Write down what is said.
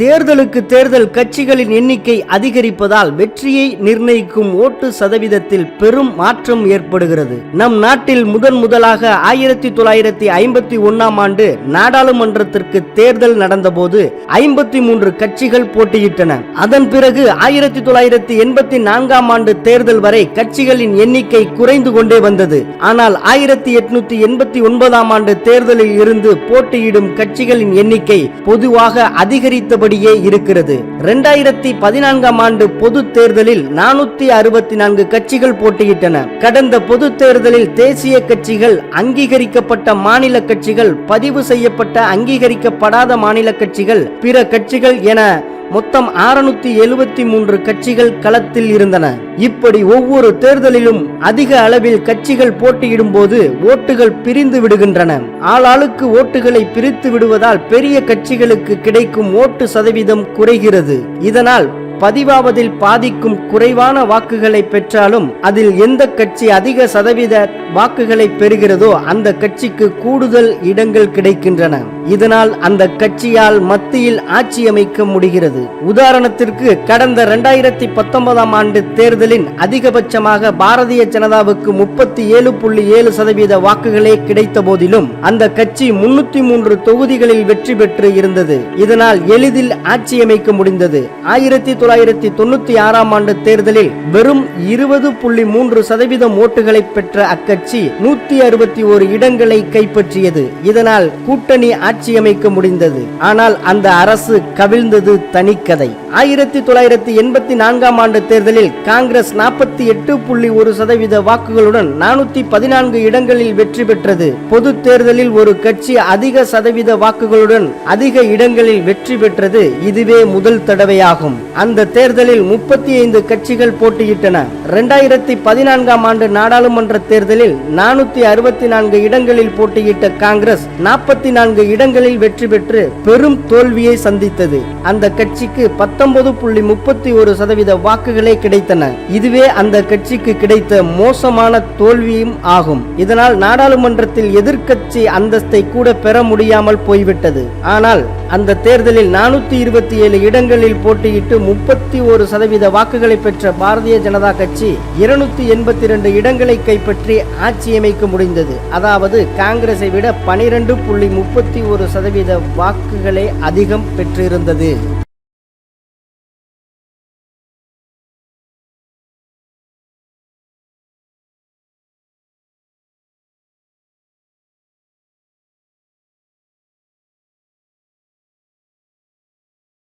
தேர்தலுக்கு தேர்தல் கட்சிகளின் எண்ணிக்கை அதிகரிப்பதால் வெற்றியை நிர்ணயிக்கும் ஓட்டு சதவீதத்தில் பெரும் மாற்றம் ஏற்படுகிறது. நம் நாட்டில் முதன் முதலாக ஆயிரத்தி தொள்ளாயிரத்தி ஐம்பத்தி ஒன்னாம் ஆண்டு நாடாளுமன்றத்திற்கு தேர்தல் நடந்தபோது ஐம்பத்தி மூன்று கட்சிகள் போட்டியிட்டன. அதன் பிறகு ஆயிரத்தி தொள்ளாயிரத்தி எண்பத்தி நான்காம் ஆண்டு தேர்தல் வரை கட்சிகளின் எண்ணிக்கை குறைந்து கொண்டே வந்தது. ஆனால் ஆயிரத்தி எட்நூத்தி எண்பத்தி ஒன்பதாம் ஆண்டு தேர்தலில் இருந்து போட்டியிடும் கட்சிகளின் எண்ணிக்கை பொதுவாக அதிகரித்தபடி அதிகரித்தபடியே இருக்கிறது. இரண்டாயிரத்தி பதினான்காம் ஆண்டு பொது தேர்தலில் நானூத்தி அறுபத்தி நான்கு கட்சிகள் போட்டியிட்டன. கடந்த பொது தேர்தலில் தேசிய கட்சிகள் அங்கீகரிக்கப்பட்ட மாநில கட்சிகள் பதிவு செய்யப்பட்ட அங்கீகரிக்கப்படாத மாநில கட்சிகள் பிற கட்சிகள் என மொத்தம் ஆறுநூத்தி எழுபத்தி மூன்று கட்சிகள் களத்தில் இருந்தன. இப்படி ஒவ்வொரு தேர்தலிலும் அதிக அளவில் கட்சிகள் போட்டியிடும் போது ஓட்டுகள் பிரிந்து விடுகின்றன. ஆளாளுக்கு ஓட்டுகளை பிரித்து விடுவதால் பெரிய கட்சிகளுக்கு கிடைக்கும் ஓட்டு சதவீதம் குறைகிறது. இதனால் பதிவாவதில் பாதிக்கும் குறைவான வாக்குகளை பெற்றாலும் அதில் எந்த கட்சி அதிக சதவீத வாக்குகளை பெறுகிறதோ அந்த கட்சிக்கு கூடுதல் இடங்கள் கிடைக்கின்றன. இதனால் அந்த கட்சியால் மத்தியில் ஆட்சி அமைக்க முடிகிறது. உதாரணத்திற்கு கடந்த இரண்டாயிரத்தி பத்தொன்பதாம் ஆண்டு தேர்தலின் அதிகபட்சமாக பாரதிய ஜனதாவுக்கு முப்பத்தி ஏழு புள்ளி ஏழு சதவீத வாக்குகளே கிடைத்த போதிலும் அந்த கட்சி முன்னூத்தி மூன்று தொகுதிகளில் வெற்றி பெற்று இருந்தது. இதனால் எளிதில் ஆட்சி அமைக்க முடிந்தது. ஆயிரத்தி தொள்ளாயிரத்தி தொண்ணூத்தி ஆறாம் ஆண்டு தேர்தலில் வெறும் இருபது புள்ளி மூன்று சதவீதம் ஓட்டுகளை பெற்ற அக்கட்சி நூத்தி அறுபத்தி ஒரு இடங்களை கைப்பற்றியது. இதனால் கூட்டணி ஆட்சி அமைக்க முடிந்தது. ஆனால் அந்த அரசு கவிழ்ந்தது தனிக்கதை. ஆயிரத்தி தொள்ளாயிரத்தி எண்பத்தி நான்காம் ஆண்டு தேர்தலில் காங்கிரஸ் நாற்பத்தி எட்டு புள்ளி ஒரு சதவீத வாக்குகளுடன் நானூத்தி பதினான்கு இடங்களில் வெற்றி பெற்றது. பொது தேர்தலில் ஒரு கட்சி அதிக சதவீத வாக்குகளுடன் அதிக இடங்களில் வெற்றி பெற்றது இதுவே முதல் தடவையாகும். அந்த தேர்தலில் முப்பத்தி ஐந்து கட்சிகள் போட்டியிட்டன. இரண்டாயிரத்தி பதினான்காம் ஆண்டு நாடாளுமன்ற தேர்தலில் நானூத்தி அறுபத்தி நான்கு இடங்களில் போட்டியிட்ட காங்கிரஸ் நாற்பத்தி நான்கு இடங்களில் வெற்றி பெற்று பெரும் தோல்வியை சந்தித்தது. அந்த கட்சிக்கு பத்து பத்தொன்பது புள்ளி முப்பத்தி ஒரு சதவீத வாக்குகளே கிடைத்தன. இதுவே அந்த கட்சிக்கு கிடைத்த மோசமான தோல்வியும் ஆகும். இதனால் நாடாளுமன்றத்தில் எதிர்க்கட்சி அந்தஸ்தை கூட பெற முடியாமல் போய்விட்டது. ஆனால் அந்த தேர்தலில் நானூத்தி இருபத்தி ஏழு இடங்களில் போட்டியிட்டு முப்பத்தி ஒரு சதவீத வாக்குகளை பெற்ற பாரதிய ஜனதா கட்சி இருநூத்தி எண்பத்தி இரண்டு இடங்களை கைப்பற்றி ஆட்சியமைக்க முடிந்தது. அதாவது காங்கிரஸை விட பனிரெண்டு புள்ளி முப்பத்தி ஒரு சதவீத வாக்குகளே அதிகம் பெற்றிருந்தது.